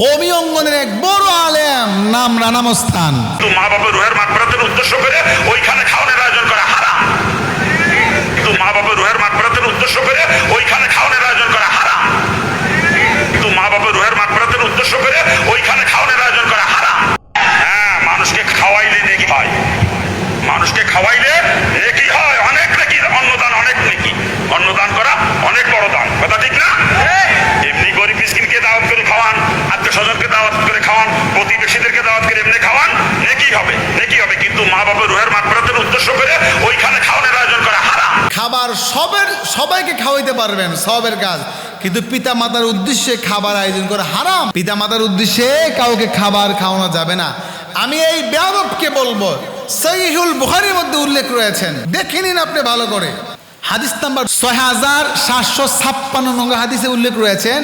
কমি অঙ্গনের এক বড় আলেম নাম রানামস্থান। মা বাবার রুহের মাগফিরাতের উদ্দেশ্য করে ওইখানে খাওয়ানোর আয়োজন করা হারাম। কিন্তু মা বাবার রুহের মাগফিরাতের উদ্দেশ্য করে ওইখানে খাওয়ানোর আয়োজন করা হারাম। কিন্তু মা বাবার রুহের মাগফিরাতের উদ্দেশ্য করে ওইখানে খাওয়ানোর আয়োজন করা হারাম। হ্যাঁ মানুষকে খাওয়াইলে নেকি হয়। মানুষকে খাওয়াইলে নেকি হয়। অনেক নেকি অন্নদান, অনেক নেকি। অন্নদান করা অনেক বড় দান কথা ঠিক না এমনি গরিব মিসকিনকে দাওয়াত করে খাওয়ান আত্মীয় স্বজনকে দাওয়াত করে খাওয়ান প্রতিবেশীদেরকে দাওয়াত করে এমনি খাওয়ান নেকি হবে নেকি হবে কিন্তু মা বাবার রুহের মাগফিরাতের উদ্দেশ্য করে ওইখানে খাওয়ানোর আয়োজন করা হারাম খাবার সবের, সবাইকে খাওয়াইতে পারবেন সবের কাজ। কিন্তু পিতা মাতার উদ্দেশ্যে খাবার আয়োজন করে হারাম। পিতা মাতার উদ্দেশ্যে কাউকে খাবার খাওয়ানো যাবে না। আমি এই ব্যাপককে বলব। সহিহুল বুহারির মধ্যে উল্লেখ রয়েছেন। দেখে নিন আপনি ভালো করে। হাদিস নাম্বার ছয় হাজার সাতশো ছাপ্পান্ন নম্বর হাদিসে উল্লেখ রয়েছেন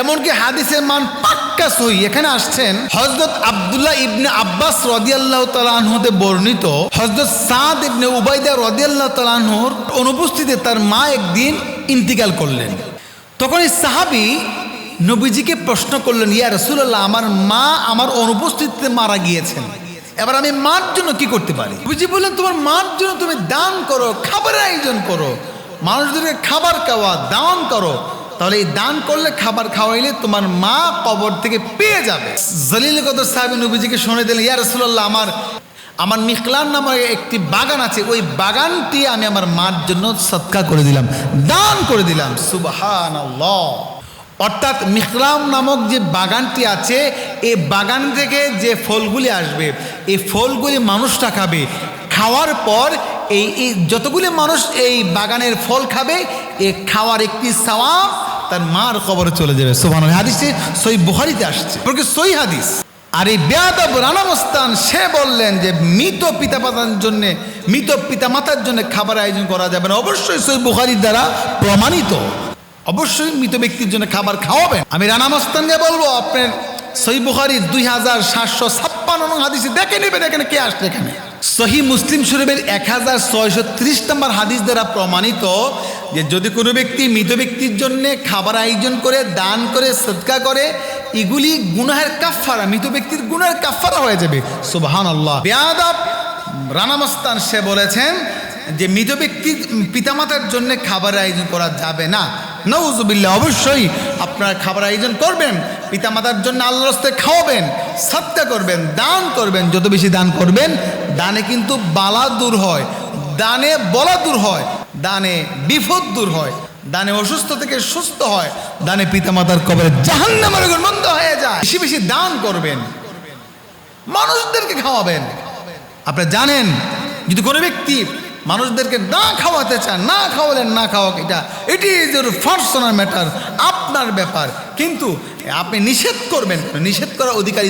এমনকি হাদিসের মান পাক্কা সহি। এখানে আসছেন হজরত আব্দুল্লাহ ইবনে আব্বাস রদিয়াল্লাহ তালাহতে বর্ণিত হজরত সাদ ইবনে উবাইদা রদিয়াল্লাহ তালাহর অনুপস্থিতিতে তার মা একদিন ইন্তিকাল করলেন। তখন এই সাহাবি নবীজিকে প্রশ্ন করলেন, ইয়া রসুল্লাহ আমার মা আমার অনুপস্থিতিতে মারা গিয়েছেন। এবার আমি মার জন্য কি করতে পারি? বুঝি বললেন, তোমার মার জন্য তুমি দান করো, খাবারের আয়োজন করো। মানুষদেরকে খাবার খাওয়া, দান করো, তাহলে এই দান করলে খাবার খাওয়াইলে তোমার মা কবর থেকে পেয়ে যাবে। জলিল কদর সাহেব নবীজিকে শুনে দিলেন, ইয়া রসুল্লাহ আমার আমার মিকলান নামে একটি বাগান আছে, ওই বাগানটি আমি আমার মার জন্য সৎকার করে দিলাম, দান করে দিলাম। সুবাহান অর্থাৎ মিকলাম নামক যে বাগানটি আছে এই বাগান থেকে যে ফলগুলি আসবে এই ফলগুলি মানুষটা খাবে খাওয়ার পর এই যতগুলি মানুষ এই বাগানের ফল খাবে, এ খাওয়ার একটি সওয়াব তার মার কবরে চলে যাবে। সোভান হাদিসে সই বুহারিতে আসছে। সই হাদিস। আর এই বেয়াদব রানামস্তান, সে বললেন যে মৃত পিতা পিতামাতার জন্য, মৃত পিতামাতার জন্য খাবার আয়োজন করা যাবে না। অবশ্যই সই বুখারির দ্বারা প্রমাণিত। অবশ্যই মৃত ব্যক্তির জন্য খাবার খাওয়াবেন। আমি রানামস্তানকে বলব, আপনার সই বুখারির দুই হাজার সাতশো ছাপ্পান্ন হাদিসে দেখে নেবেন এখানে কে আসছে এখানে। সহি মুসলিম শরীফের এক হাজার ছয়শো ত্রিশ নম্বর হাদিস দ্বারা প্রমাণিত যে যদি কোনো ব্যক্তি মৃত ব্যক্তির জন্য খাবার আয়োজন করে, দান করে সৎকা করে, এগুলি গুনাহের কাফারা মৃত ব্যক্তির গুনাহের কাফারা হয়ে যাবে। সুবাহান আল্লাহ বেয়াদব রানামস্তান সে বলেছেন যে মৃত ব্যক্তির পিতামাতার জন্য খাবার আয়োজন করা যাবে না। নৌজুবিল্লা অবশ্যই আপনারা খাবার আয়োজন করবেন। পিতামাতার জন্য আল্লাহ রাস্তায় খাওয়াবেন সৎকা করবেন, দান করবেন, যত বেশি দান করবেন, দানে কিন্তু বালা দূর হয়, দানে বলা দূর হয়, দানে বিপদ দূর হয়, দানে অসুস্থ থেকে সুস্থ হয়, দানে পিতামাতার কবরে জাহান্নামের বন্ধ হয়ে যায়। বেশি বেশি দান করবেন, মানুষদেরকে খাওয়াবেন। আপনি জানেন, যদি কোনো ব্যক্তি মানুষদেরকে না খাওয়াতে চান, না খাওয়ালেন, না খাওয়া এটা এটি ইজ ইউর পার্সোনাল ম্যাটার আপনার ব্যাপার। কিন্তু আপনি নিষেধ করবেন, নিষেধ করার অধিকারী